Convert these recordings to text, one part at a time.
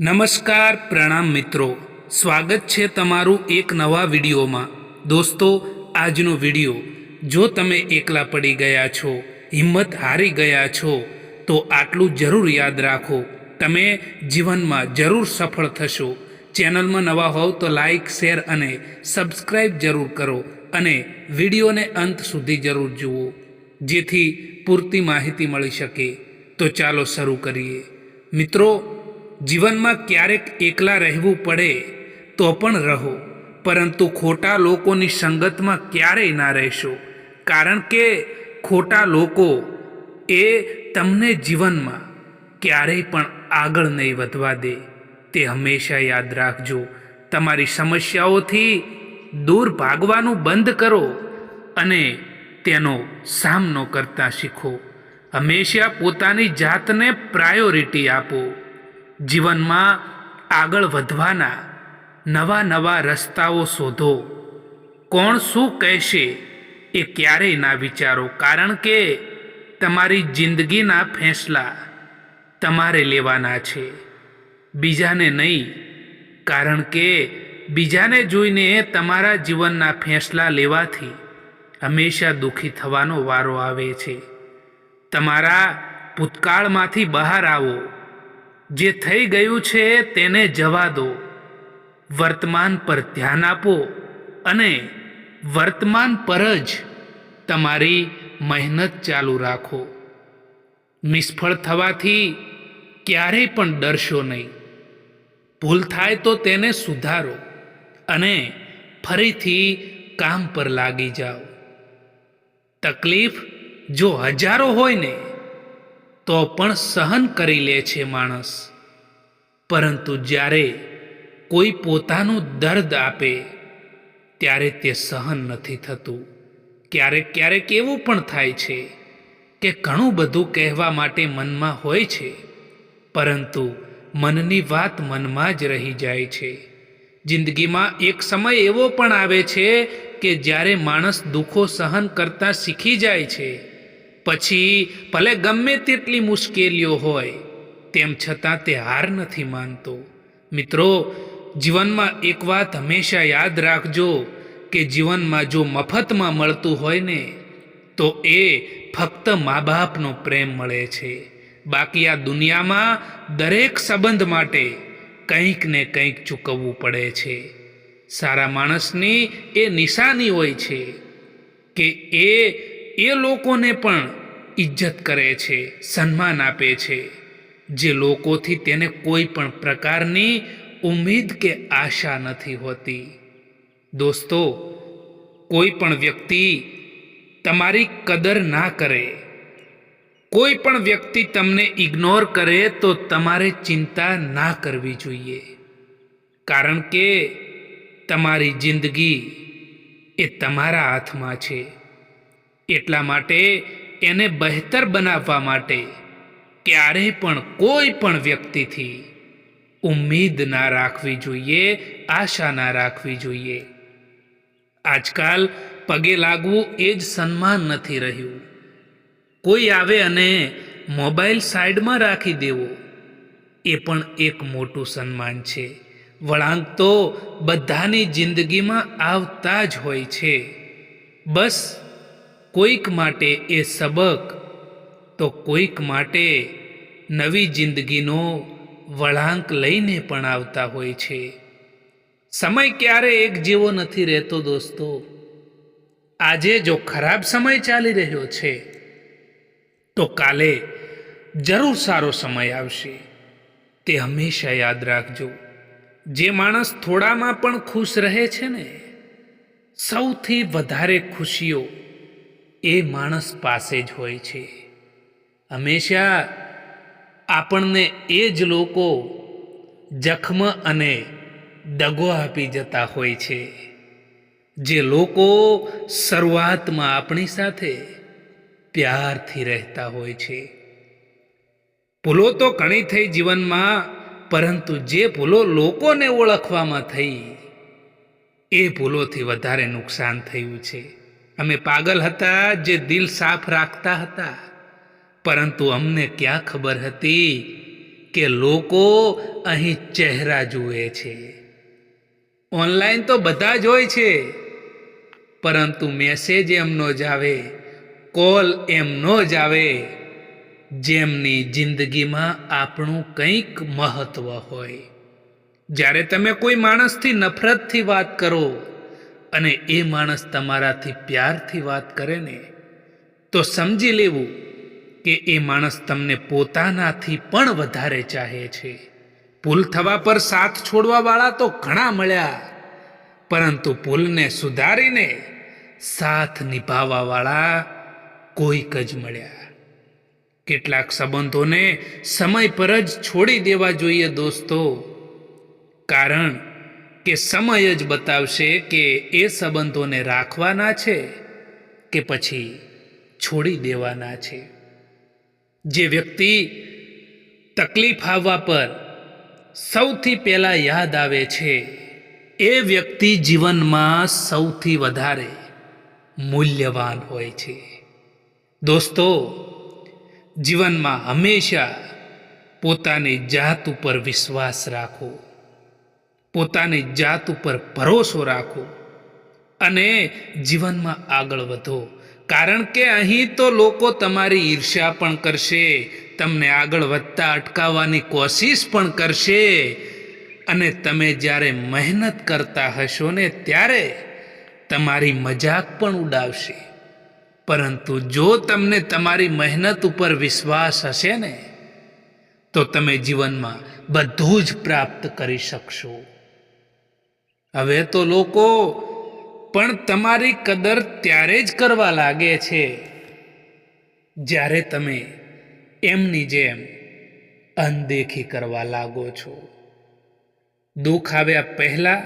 નમસ્કાર પ્રણામ મિત્રો. સ્વાગત છે તમારું એક નવા વિડીયોમાં. દોસ્તો, આજનો વીડિયો, જો તમે એકલા પડી ગયા છો, હિંમત હારી ગયા છો, તો આટલું જરૂર યાદ રાખો. તમે જીવનમાં જરૂર સફળ થશો. ચેનલમાં નવા હોવ તો લાઈક, શેર અને સબસ્ક્રાઈબ જરૂર કરો અને વિડીયોને અંત સુધી જરૂર જુઓ, જેથી પૂરતી માહિતી મળી શકે. તો ચાલો શરૂ કરીએ. મિત્રો જીવનમાં ક્યારેક એકલા રહેવું પડે તો પણ રહો. પરંતુ ખોટા લોકોની સંગતમાં ક્યારેય ના રહેશો. કારણ કે ખોટા લોકો એ તમને જીવનમાં ક્યારેય પણ આગળ નહીં વધવા દે. તે હંમેશા યાદ રાખજો. તમારી સમસ્યાઓથી દૂર ભાગવાનું બંધ કરો અને તેનો સામનો કરતા શીખો. હંમેશા પોતાની જાતને પ્રાયોરિટી આપો. જીવનમાં આગળ વધવાના નવા નવા રસ્તાઓ શોધો. કોણ શું કહેશે એ ક્યારેય ના વિચારો, કારણ કે તમારી જિંદગીના ફેંસલા તમારે લેવાના છે. બીજાને નહીં, કારણ કે બીજાને જોઈને તમારા જીવનના ફેંસલા લેવાથી હંમેશા દુઃખી થવાનો વારો આવે છે. તમારા ભૂતકાળમાંથી બહાર આવો. જે થઈ ગયું છે તેને જવા દો. વર્તમાન પર ધ્યાન આપો અને વર્તમાન પર જ તમારી મહેનત ચાલુ રાખો. નિષ્ફળ થવાથી ક્યારેય પણ ડરશો નહીં. ભૂલ થાય તો તેને સુધારો અને ફરીથી કામ પર લાગી જાઓ. તકલીફ જો હજારો હોય ને તો પણ સહન કરી લે છે માણસ. પરંતુ જ્યારે કોઈ પોતાનું દર્દ આપે, ત્યારે તે સહન નથી થતું. ક્યારેક ક્યારેક એવું પણ થાય છે કે ઘણું બધું કહેવા માટે મનમાં હોય છે, પરંતુ મનની વાત મનમાં જ રહી જાય છે. જિંદગીમાં એક સમય એવો પણ આવે છે કે જ્યારે માણસ દુઃખો સહન કરતા શીખી જાય છે પછી ભલે ગમે તેટલી મુશ્કેલીઓ હોય, તેમ છતાં તે હાર નથી માનતો. મિત્રો, જીવનમાં એક વાત હંમેશા યાદ રાખજો કે જીવનમાં જો મફતમાં મળતું હોય ને, તો એ ફક્ત મા બાપનો પ્રેમ મળે છે. બાકી આ દુનિયામાં દરેક સંબંધ માટે કંઈક ને કંઈક ચૂકવવું પડે છે. સારા માણસની એ નિશાની હોય છે કે એ એ લોકોને પણ ઇજ્જત કરે છે, સન્માન આપે છે. જે લોકોથી તેને કોઈ પણ પ્રકારની ઉમ્મીદ કે આશા નથી હોતી. દોસ્તો, કોઈ પણ વ્યક્તિ તમારી કદર ના કરે, કોઈ પણ વ્યક્તિ તમને ઇગ્નોર કરે તો તમારે ચિંતા ના કરવી જોઈએ. કારણ કે તમારી જિંદગી એ તમારા હાથમાં છે. એટલા માટે એને બહેતર બનાવવા માટે ક્યારેય પણ કોઈ પણ વ્યક્તિથી ઉમ્મીદ ના રાખવી જોઈએ, આશા ના રાખવી જોઈએ. આજકાલ પગે લાગવું એ જ સન્માન નથી રહ્યું. કોઈ આવે અને મોબાઈલ સાઈડમાં રાખી દેવો, એ પણ એક મોટું સન્માન છે. વળાંક તો બધાની જિંદગીમાં આવતા જ હોય છે. બસ કોઈક માટે એ સબક, તો કોઈક માટે નવી જિંદગીનો વળાંક લઈને પણ આવતા હોય છે. સમય ક્યારે એક જેવો નથી રહેતો દોસ્તો. આજે જો ખરાબ સમય ચાલી રહ્યો છે, તો કાલે જરૂર સારો સમય આવશે. તે હંમેશા યાદ રાખજો. જે માણસ થોડામાં પણ ખુશ રહે છે ને, સૌથી વધારે ખુશીઓ એ માણસ પાસે જ હોય છે. હંમેશા આપણને એ જ લોકો જખમ અને દગો આપી જતા હોય છે. જે લોકો શરૂઆતમાં આપણી સાથે પ્યારથી રહેતા હોય છે. ભૂલો તો ઘણી થઈ જીવનમાં, પરંતુ જે ભૂલો લોકોને ઓળખવામાં થઈ, એ ભૂલોથી વધારે નુકસાન થયું છે. અમે પાગલ હતા જે દિલ સાફ રાખતા હતા. પરંતુ અમને ક્યાં ખબર હતી કે લોકો અહીં ચહેરા જુએ છે? ઓનલાઈન તો બધા જ હોય છે. પરંતુ મેસેજ એમનો જ આવે, કોલ એમનો જ આવે. જેમની જિંદગીમાં આપણું કંઈક મહત્વ હોય. જ્યારે તમે કોઈ માણસથી નફરતથી વાત કરો અને એ માણસ તમારાથી પ્યારથી વાત કરે ને, તો સમજી લેવું કે એ માણસ તમને પોતાનાથી પણ વધારે ચાહે છે. ભૂલ થવા પર સાથ છોડવાવાળા તો ઘણા મળ્યા, પરંતુ ભૂલને સુધારીને સાથ નિભાવવાવાળા કોઈક જ મળ્યા. કેટલાક સંબંધોને સમય પર જ છોડી દેવા જોઈએ દોસ્તો, કારણ કે સમય જ બતાવશે કે એ સંબંધોને રાખવાના છે કે પછી છોડી દેવાના છે. જે વ્યક્તિ તકલીફ આવવા પર સૌથી પહેલાં યાદ આવે છે, એ વ્યક્તિ જીવનમાં સૌથી વધારે મૂલ્યવાન હોય છે. દોસ્તો, જીવનમાં હંમેશા પોતાની જાત ઉપર વિશ્વાસ રાખો. પોતાની જાત ઉપર ભરોસો રાખો અને જીવનમાં આગળ વધો. કારણ કે અહીં તો લોકો તમારી ઈર્ષ્યા પણ કરશે, તમને આગળ વધતા અટકાવવાની કોશિશ પણ કરશે અને તમે જ્યારે મહેનત કરતા હશો ને ત્યારે તમારી મજાક પણ ઉડાવશે. પરંતુ જો તમને તમારી મહેનત ઉપર વિશ્વાસ હશે ને, તો તમે જીવનમાં બધું જ પ્રાપ્ત કરી શકશો. હવે તો લોકો, પણ તમારી કદર ત્યારે જ કરવા લાગે છે, જ્યારે તમે એમની જેમ અનદેખી કરવા લાગો છો. દુઃખ આવ્યા પહેલાં,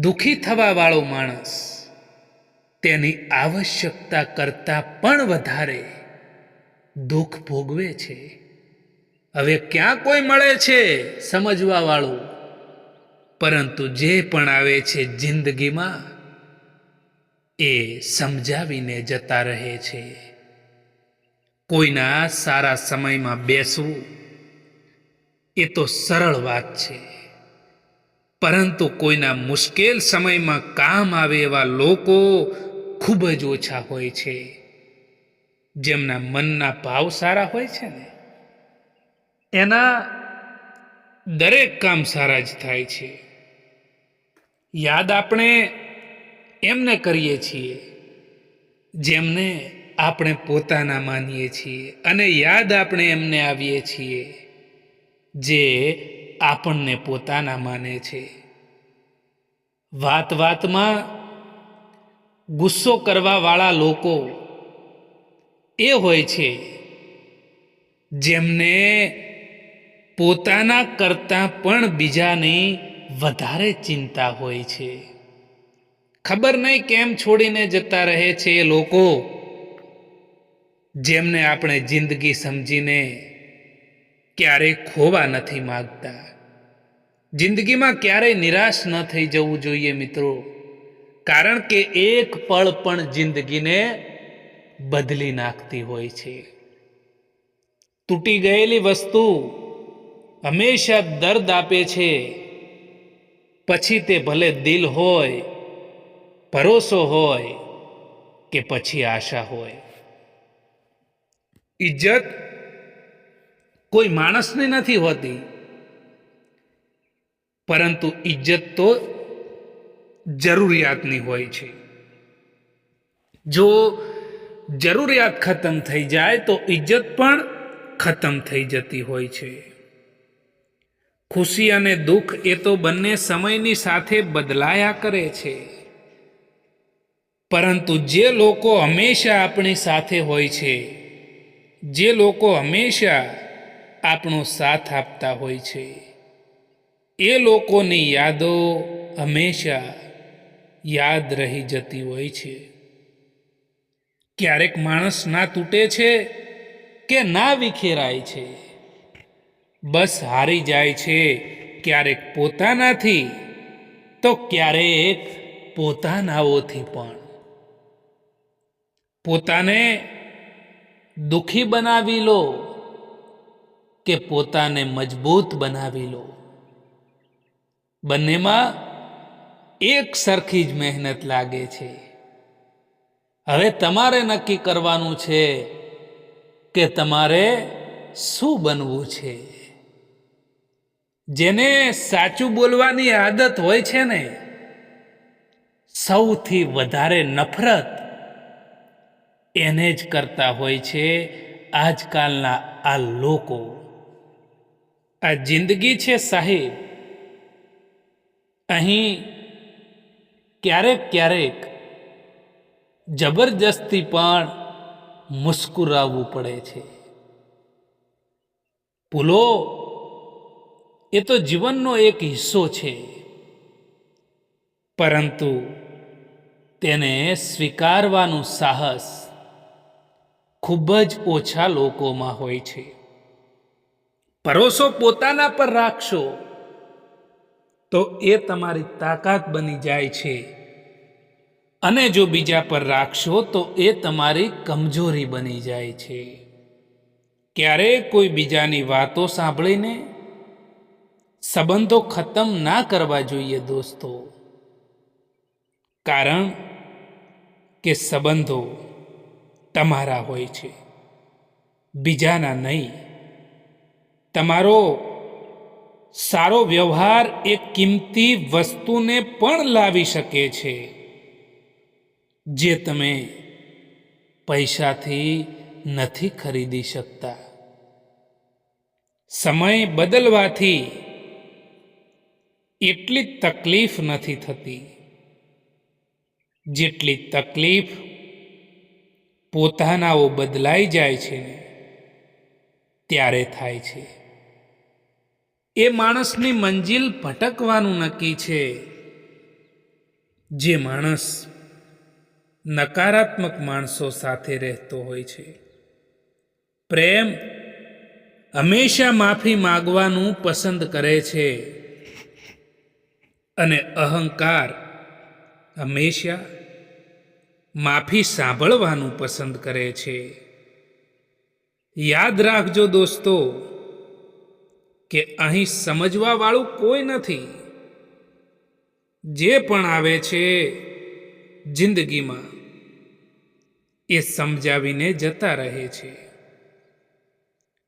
દુઃખી થવાવાળો માણસ તેની આવશ્યકતા કરતાં પણ વધારે દુઃખ ભોગવે છે. હવે ક્યાં કોઈ મળે છે સમજવા વાળું? પરંતુ જે પણ આવે છે જિંદગીમાં, એ સમજાવીને જતા રહે છે. કોઈના સારા સમયમાં બેસવું, એ તો સરળ વાત છે. પરંતુ કોઈના મુશ્કેલ સમયમાં કામ આવે એવા લોકો ખૂબ જ ઓછા હોય છે. જેમના મનના ભાવ સારા હોય છે ને, એના દરેક કામ સારા જ થાય છે. યાદ આપણે એમને કરીએ છીએ, જેમને આપણે પોતાના માનીએ છીએ અને યાદ આપણે એમને આવીએ છીએ, જે આપણને પોતાના માને છે. વાત વાતમાં ગુસ્સો કરવાવાળા લોકો એ હોય છે, જેમને પોતાના કરતાં પણ બીજાની વધારે ચિંતા હોય છે. ખબર નહીં કેમ છોડીને જતા રહે છે એ લોકો. જેમને આપણે જિંદગી સમજીને ક્યારેય ખોવા નથી માગતા. જિંદગીમાં ક્યારેય નિરાશ ન થઈ જવું જોઈએ મિત્રો. કારણ કે એક પળ પણ જિંદગીને બદલી નાખતી હોય છે. તૂટી ગયેલી વસ્તુ હંમેશા દર્દ આપે છે. પછી તે ભલે દિલ હોય, ભરોસો હોય કે પછી આશા હોય. ઇજ્જત કોઈ માણસની નથી હોતી, પરંતુ ઇજ્જત તો જરૂરિયાતની હોય છે. જો જરૂરિયાત ખતમ થઈ જાય તો ઇજ્જત પણ ખતમ થઈ જતી હોય છે. ખુશી અને દુઃખ એ તો બંને સમયની સાથે બદલાયા કરે છે. પરંતુ જે લોકો હંમેશા આપણી સાથે હોય છે, જે લોકો હંમેશા આપણો સાથ આપતા હોય છે, એ લોકોની યાદો હંમેશા યાદ રહી જતી હોય છે. ક્યારેક માણસ ના તૂટે છે કે ના વિખેરાય છે? બસ હારી જાય છે. ક્યારેક પોતાનાથી, તો ક્યારેક પોતાનાઓથી પણ. પોતાને દુઃખી બનાવી લો કે પોતાને મજબૂત બનાવી લો. બંનેમાં એક સરખી જ મહેનત લાગે છે. હવે તમારે નક્કી કરવાનું છે કે તમારે શું બનવું છે? જેને સાચું બોલવાની આદત હોય છે ને, સૌથી વધારે નફરત એને જ કરતા હોય છે આજકાલના આ લોકો. આ જિંદગી છે સાહેબ. અહીં ક્યારેક ક્યારેક જબરજસ્તી પણ મુસ્કુરાવવું પડે છે. ભૂલો એ તો જીવનનો એક હિસ્સો છે. પરંતુ તેને સ્વીકારવાનું સાહસ ખૂબ જ ઓછા લોકોમાં હોય છે. ભરોસો પોતાના પર રાખશો તો એ તમારી તાકાત બની જાય છે. અને જો બીજા પર રાખશો તો એ તમારી કમજોરી બની જાય છે. ક્યારેય કોઈ બીજાની વાતો સાંભળીને સંબંધો ખતમ ના કરવા જોઈએ દોસ્તો. કારણ કે સંબંધો તમારા હોય છે, બીજાના નહીં. તમારો સારો વ્યવહાર એ કિંમતી વસ્તુને પણ લાવી શકે છે, જે તમે પૈસાથી નથી ખરીદી શકતા. સમય બદલવાથી એટલી તકલીફ નથી થતી. જેટલી તકલીફ પોતાનાઓ બદલાઈ જાય છે ત્યારે થાય છે. એ માણસની મંજિલ ભટકવાનું નક્કી છે. જે માણસ નકારાત્મક માણસો સાથે રહેતો હોય છે. પ્રેમ હંમેશા માફી માગવાનું પસંદ કરે છે. અને અહંકાર હંમેશા માફી સાંભળવાનું પસંદ કરે છે. યાદ રાખજો દોસ્તો કે અહીં સમજવાવાળું કોઈ નથી. જે પણ આવે છે જિંદગીમાં એ સમજાવીને જતા રહે છે.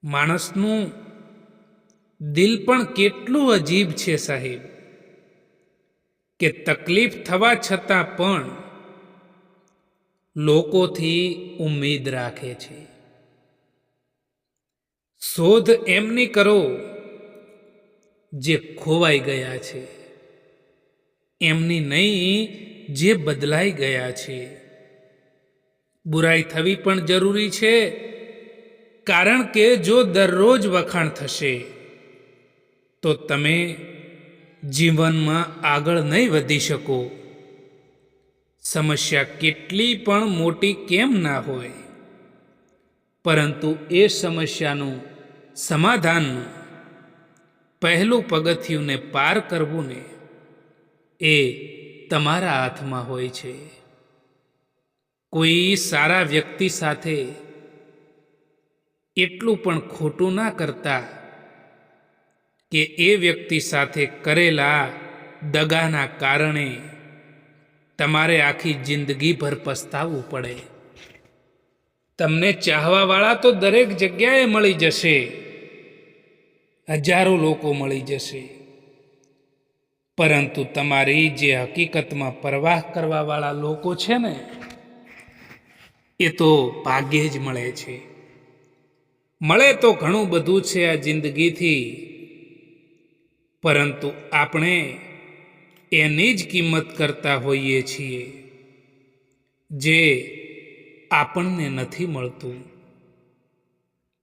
માણસનું દિલ પણ કેટલું અજીબ છે સાહેબ. કે તકલીફ થવા છતાં પણ લોકોથી ઉમ્મીદ રાખે છે. શોધ એમની કરો જે ખોવાઈ ગયા છે. એમની નહીં, જે બદલાઈ ગયા છે. બુરાઈ થવી પણ જરૂરી છે, કારણ કે જો દરરોજ વખાણ થશે, તો તમે જીવનમાં આગળ નહીં વધી શકો. સમસ્યા કેટલી પણ મોટી કેમ ના હોય. પરંતુ એ સમસ્યાનું સમાધાનનું પહેલું પગથિયુંને પાર કરવું ને એ તમારા હાથમાં હોય છે. કોઈ સારા વ્યક્તિ સાથે એટલું પણ ખોટું ના કરતા કે એ વ્યક્તિ સાથે કરેલા દગાના કારણે તમારે આખી જિંદગીભર પસ્તાવવું પડે. તમને ચાહવાવાળા તો દરેક જગ્યાએ મળી જશે. હજારો લોકો મળી જશે. પરંતુ તમારી જે હકીકતમાં પરવાહ કરવાવાળા લોકો છે ને, એ તો ભાગ્યે જ મળે છે. મળે તો ઘણું બધું છે આ જિંદગીથી. પરંતુ આપણે એની જ કિંમત કરતા હોઈએ છીએ, જે આપણને નથી મળતું.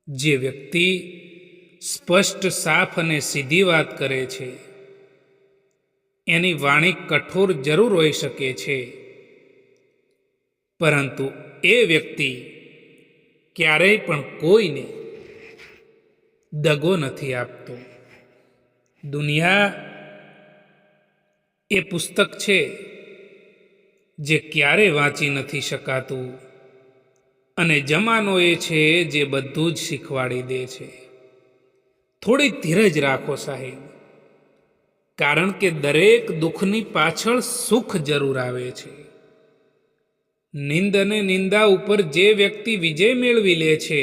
જે વ્યક્તિ સ્પષ્ટ, સાફ અને સીધી વાત કરે છે, એની વાણી કઠોર જરૂર હોઈ શકે છે. પરંતુ એ વ્યક્તિ ક્યારેય પણ કોઈને દગો નથી આપતો. દુનિયા એ પુસ્તક છે જે ક્યારે વાંચી નથી શકાતું અને જમાનો એ છે જે બધું જ શીખવાડી દે છે. થોડી ધીરજ રાખો સાહેબ, કારણ કે દરેક દુઃખની પાછળ સુખ જરૂર આવે છે. નિંદ અને નિંદા ઉપર જે વ્યક્તિ વિજય મેળવી લે છે,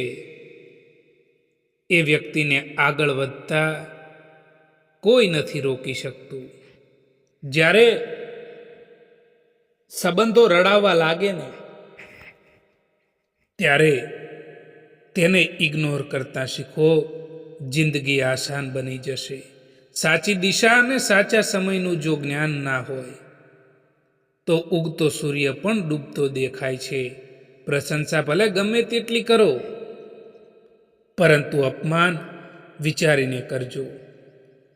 એ વ્યક્તિને આગળ વધતા કોઈ નથી રોકી શકતું. જ્યારે સંબંધો રડાવવા લાગે ને, ત્યારે તેને ઇગ્નોર કરતા શીખો, જિંદગી આસાન બની જશે. સાચી દિશા અને સાચા સમયનું જો જ્ઞાન ના હોય, તો ઉગતો સૂર્ય પણ ડૂબતો દેખાય છે. પ્રશંસા ભલે ગમે તેટલી કરો, પરંતુ અપમાન વિચારીને કરજો.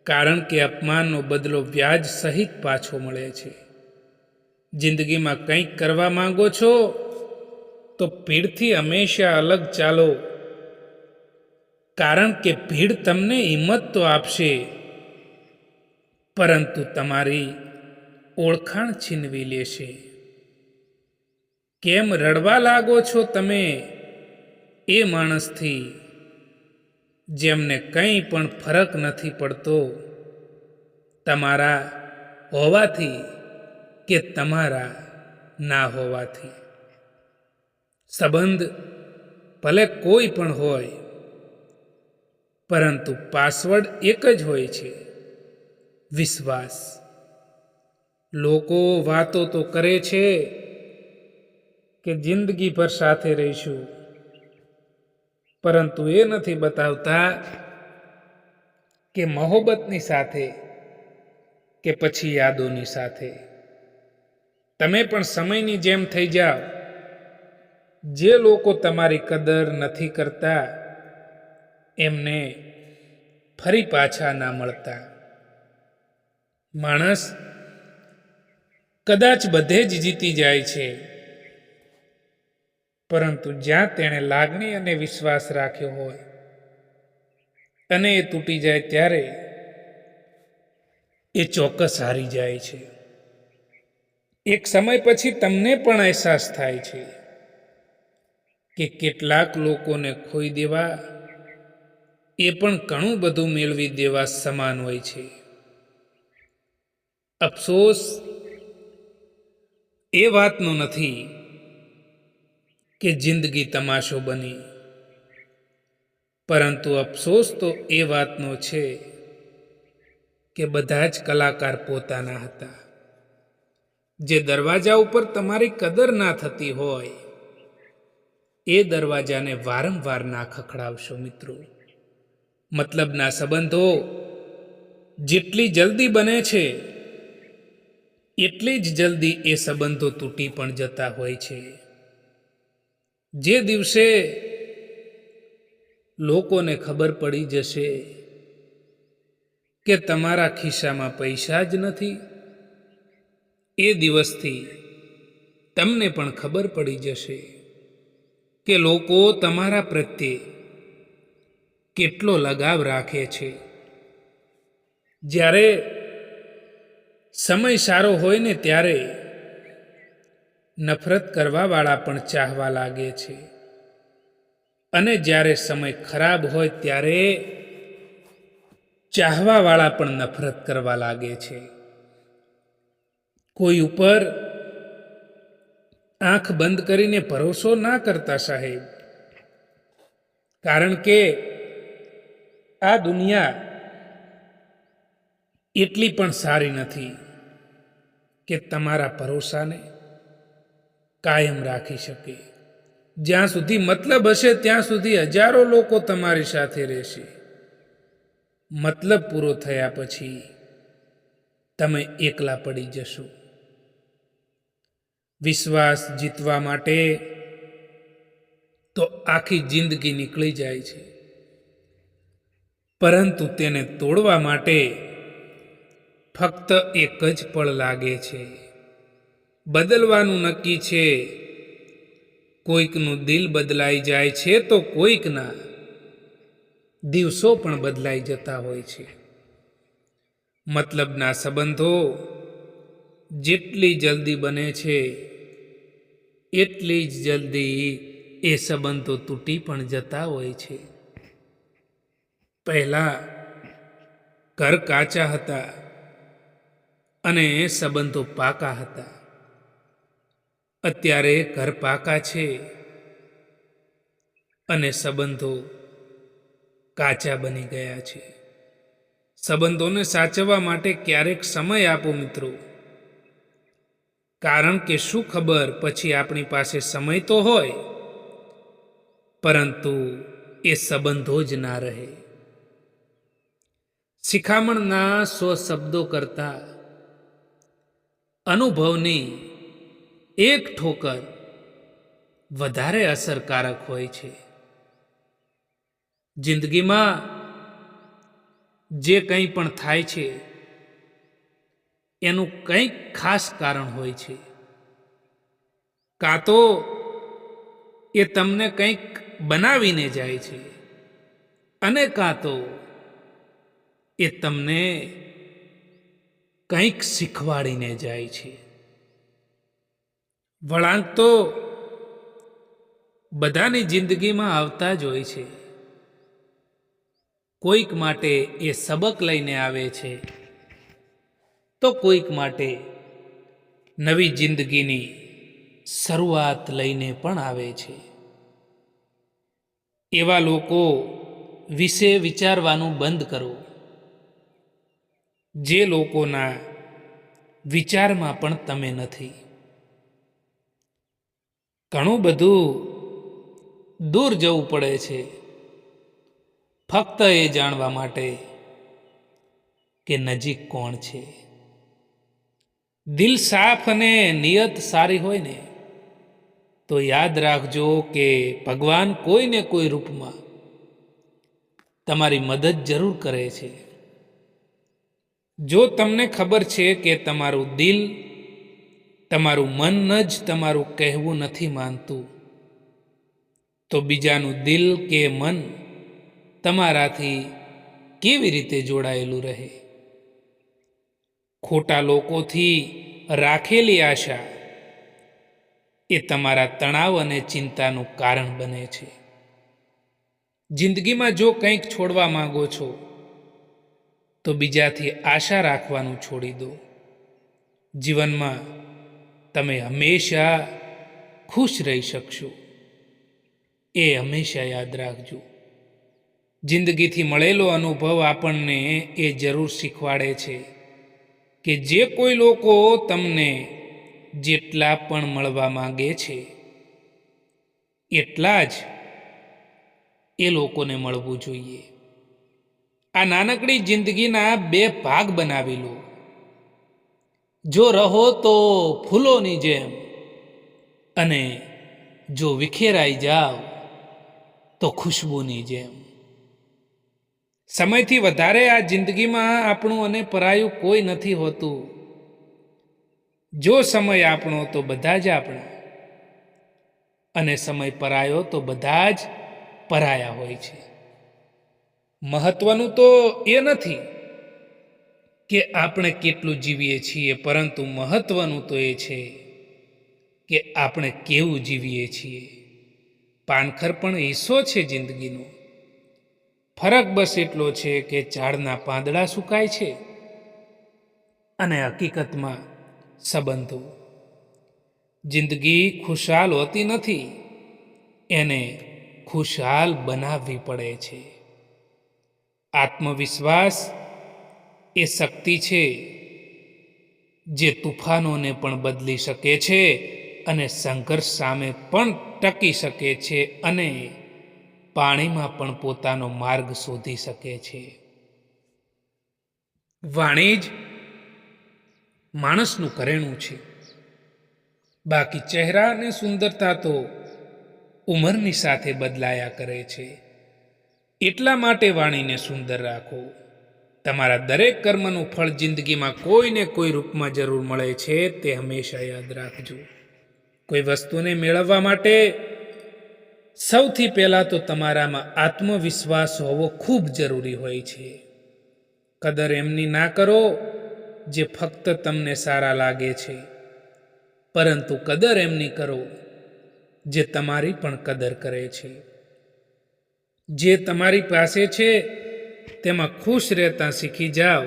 કારણ કે અપમાનનો બદલો વ્યાજ સહિત પાછો મળે છે. જિંદગીમાં કંઈક કરવા માંગો છો, તો ભીડથી હંમેશા અલગ ચાલો. કારણ કે ભીડ તમને હિંમત તો આપશે, પરંતુ તમારી ઓળખાણ છીનવી લેશે. કેમ રડવા લાગો છો તમે એ માણસથી? જેમને કંઈ પણ ફરક નથી પડતો, તમારા હોવાથી કે તમારા ના હોવાથી. સંબંધ ભલે કોઈ પણ હોય, પરંતુ પાસવર્ડ એક જ હોય છે, વિશ્વાસ. લોકો વાતો તો કરે છે કે જિંદગીભર સાથે રહીશું. પરંતુ એ નથી બતાવતા કે મહોબતની સાથે કે પછી યાદોની સાથે. તમે પણ સમયની જેમ થઈ જાઓ. જે લોકો તમારી કદર નથી કરતા, એમને ફરી પાછા ના મળતા. માણસ કદાચ બધે જ જીતી જાય છે. પરંતુ જ્યાં તેણે લાગણી અને વિશ્વાસ રાખ્યો હોય અને એ તૂટી જાય ત્યારે એ ચોક્કસ હારી જાય છે. એક સમય પછી તમને પણ અહેસાસ થાય છે કે કેટલાક લોકોને ખોઈ દેવા એ પણ ઘણું બધું મેળવી દેવા સમાન હોય છે. અફસોસ એ વાતનો નથી કે જિંદગી તમાશો બની. પરંતુ અફસોસ તો એ વાતનો છે કે બધા જ કલાકાર પોતાના હતા. જે દરવાજા ઉપર તમારી કદર ના થતી હોય, એ દરવાજાને વારંવાર ના ખખડાવશો મિત્રો. મતલબના સંબંધો જેટલી જલ્દી બને છે, એટલી જ જલ્દી એ સંબંધો તૂટી પણ જતા હોય છે. જે દિવસે લોકોને ખબર પડી જશે કે તમારા ખિસ્સામાં પૈસા જ નથી, એ દિવસથી તમને પણ ખબર પડી જશે કે લોકો તમારા પ્રત્યે કેટલો લગાવ રાખે છે. જ્યારે સમય સારો હોય ને ત્યારે નફરત કરવાવાળા પણ ચાહવા લાગે છે. અને જ્યારે સમય ખરાબ હોય ત્યારે ચાહવાવાળા પણ નફરત કરવા લાગે છે. કોઈ ઉપર આંખ બંધ કરીને ભરોસો ના કરતા સાહેબ. કારણ કે આ દુનિયા એટલી પણ સારી નથી કે તમારા ભરોસાને કાયમ રાખી શકે. જ્યાં સુધી મતલબ હશે ત્યાં સુધી હજારો લોકો તમારી સાથે રહેશે. મતલબ પૂરો થયા પછી તમે એકલા પડી જશો. વિશ્વાસ જીતવા માટે તો આખી જિંદગી નીકળી જાય છે. પરંતુ તેને તોડવા માટે ફક્ત એક જ પળ લાગે છે. બદલવાનું નક્કી છે. કોઈકનું દિલ બદલાઈ જાય છે તો કોઈકના દિવસો પણ બદલાઈ જતા હોય છે. મતલબના સંબંધો જેટલી જલ્દી બને છે, એટલી જ જલ્દી એ સંબંધો તૂટી પણ જતા હોય છે. પહેલાં ઘર કાચા હતા અને સંબંધો પાકા હતા. અત્યારે ઘર પાકા છે અને સંબંધો કાચા બની ગયા છે. સંબંધોને સાચવવા માટે ક્યારેક સમય આપો મિત્રો. કારણ કે શું ખબર પછી આપણી પાસે સમય તો હોય, પરંતુ એ સંબંધો જ ના રહે. શિખામણના સો શબ્દો કરતા અનુભવની એક ઠોકર વધારે અસરકારક હોય છે. જિંદગીમાં જે કંઈ પણ થાય છે, એનું કંઈક ખાસ કારણ હોય છે. કાં તો એ તમને કંઈક બનાવીને જાય છે અને કાં તો એ તમને કંઈક શીખવાડીને જાય છે. વળાંક તો બધાની જિંદગીમાં આવતા જ હોય છે. કોઈક માટે એ સબક લઈને આવે છે, તો કોઈક માટે નવી જિંદગીની શરૂઆત લઈને પણ આવે છે. એવા લોકો વિશે વિચારવાનું બંધ કરો. જે લોકોના વિચારમાં પણ તમે નથી. ઘણું બધું દૂર જવું પડે છે. ફક્ત એ જાણવા માટે કે નજીક કોણ છે. દિલ સાફ અને નિયત સારી હોય ને, તો યાદ રાખજો કે ભગવાન કોઈને કોઈ રૂપમાં તમારી મદદ જરૂર કરે છે. જો તમને ખબર છે કે તમારું દિલ તમારું મન જ તમારું કહેવું નથી માનતું. તો બીજાનું દિલ કે મન તમારાથી કેવી રીતે જોડાયેલું રહે? ખોટા લોકોથી રાખેલી આશા એ તમારા તણાવ અને ચિંતાનું કારણ બને છે. જિંદગીમાં જો કંઈક છોડવા માંગો છો, તો બીજાથી આશા રાખવાનું છોડી દો. જીવનમાં તમે હંમેશા ખુશ રહી શકશો. એ હંમેશા યાદ રાખજો. જિંદગીથી મળેલો અનુભવ આપણને એ જરૂર શીખવાડે છે કે જે કોઈ લોકો તમને જેટલા પણ મળવા માંગે છે, એટલા જ એ લોકોને મળવું જોઈએ. આ નાનકડી જિંદગીના બે ભાગ બનાવી લો. જો રહો તો ફૂલોની જેમ અને જો વિખેરાઈ જાઓ તો ખુશ્બુની જેમ. સમયથી વધારે આ જિંદગીમાં આપણું અને પરાયું કોઈ નથી હોતું. જો સમય આપણો તો બધા જ આપણા અને સમય પરાયો તો બધા જ પરાયા હોય છે. મહત્વનું તો એ નથી કે આપણે કેટલું જીવીએ છીએ, પરંતુ મહત્વનું તો એ છે કે આપણે કેવું જીવીએ છીએ. પાનખર પણ હિસ્સો છે જિંદગીનો. ફરક બસ એટલો છે કે ઝાડના પાંદડા સુકાય છે અને હકીકતમાં સંબંધો. જિંદગી ખુશાલ હોતી નથી, એને ખુશાલ બનાવવી પડે છે. આત્મવિશ્વાસ એ શક્તિ છે જે તુફાનોને પણ બદલી શકે છે અને સંઘર્ષ સામે પણ ટકી શકે છે અને પાણીમાં પણ પોતાનો માર્ગ શોધી શકે છે. વાણી જ માણસનું કરેણું છે. બાકી ચહેરા અને સુંદરતા તો ઉંમરની સાથે બદલાયા કરે છે. એટલા માટે વાણીને સુંદર રાખો. તમારા દરેક કર્મનું ફળ જિંદગીમાં કોઈને કોઈ રૂપમાં જરૂર મળે છે તે હંમેશા યાદ રાખજો. કોઈ વસ્તુને મેળવવા માટે સૌથી પહેલાં તો તમારામાં આત્મવિશ્વાસ હોવો ખૂબ જરૂરી હોય છે. કદર એમની ના કરો જે ફક્ત તમને સારા લાગે છે. પરંતુ કદર એમની કરો જે તમારી પણ કદર કરે છે. જે તમારી પાસે છે તેમાં ખુશ રહેતા શીખી જાઓ.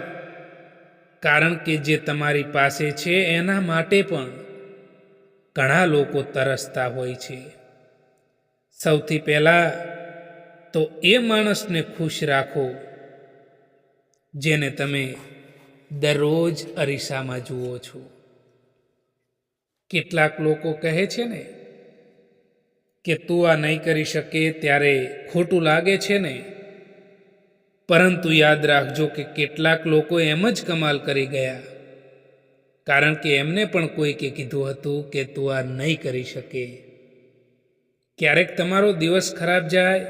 કારણ કે જે તમારી પાસે છે, એના માટે પણ ઘણા લોકો તરસતા હોય છે. સૌથી પહેલાં તો એ માણસને ખુશ રાખો, જેને તમે દરરોજ અરીસામાં જુઓ છો. કેટલાક લોકો કહે છે ને કે તું આ નહીં કરી શકે, ત્યારે ખોટું લાગે છે ને? પરંતુ યાદ રાખજો કે કેટલાક લોકો એમ જ કમાલ કરી ગયા. કારણ કે એમને પણ કોઈકે કીધું હતું કે તું આ નહીં કરી શકે. ક્યારેક તમારો દિવસ ખરાબ જાય,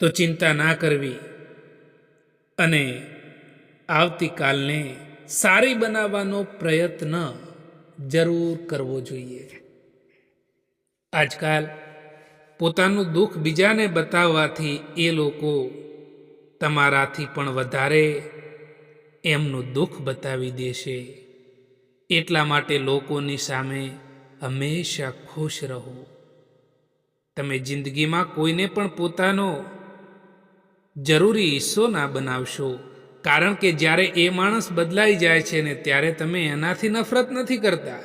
તો ચિંતા ના કરવી. અને આવતીકાલને સારી બનાવવાનો પ્રયત્ન જરૂર કરવો જોઈએ. આજકાલ પોતાનું દુઃખ બીજાને બતાવવાથી એ લોકો તમારાથી પણ વધારે એમનું દુઃખ બતાવી દેશે. એટલા માટે લોકોની સામે હંમેશા ખુશ રહો. તમે જિંદગીમાં કોઈને પણ પોતાનો જરૂરી હિસ્સો ના બનાવશો. કારણ કે જ્યારે એ માણસ બદલાઈ જાય છે ને ત્યારે તમે એનાથી નફરત નથી કરતા.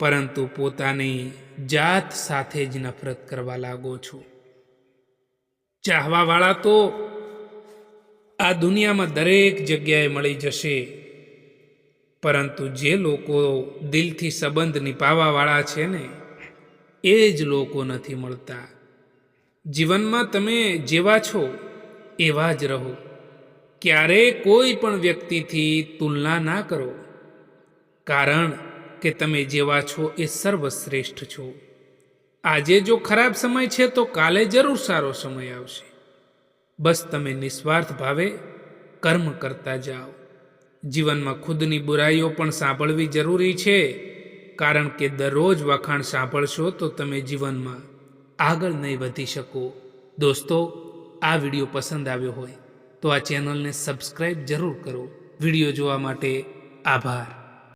પરંતુ પોતાની જાત સાથે જ નફરત કરવા લાગો છો. ચાહવાવાળા તો આ દુનિયામાં દરેક જગ્યાએ મળી જશે. પરંતુ જે લોકો દિલથી સંબંધ નિભાવવાવાળા છે ને, એ જ લોકો નથી મળતા. જીવનમાં તમે જેવા છો, એવા જ રહો. ક્યારેય કોઈ પણ વ્યક્તિથી તુલના ના કરો. કારણ કે તમે જેવા છો એ સર્વશ્રેષ્ઠ છો. આજે જો ખરાબ સમય છે તો કાલે જરૂર સારો સમય આવશે. બસ તમે નિસ્વાર્થ ભાવે કર્મ કરતા જાઓ. જીવનમાં ખુદની બુરાઈઓ પણ સાંભળવી જરૂરી છે. કારણ કે દરરોજ વખાણ સાંભળશો તો તમે જીવનમાં આગળ નહીં વધી શકો. દોસ્તો, આ વીડિયો પસંદ આવ્યો હોય તો આ ચેનલને સબસ્ક્રાઈબ જરૂર કરો. વીડિયો જોવા માટે આભાર.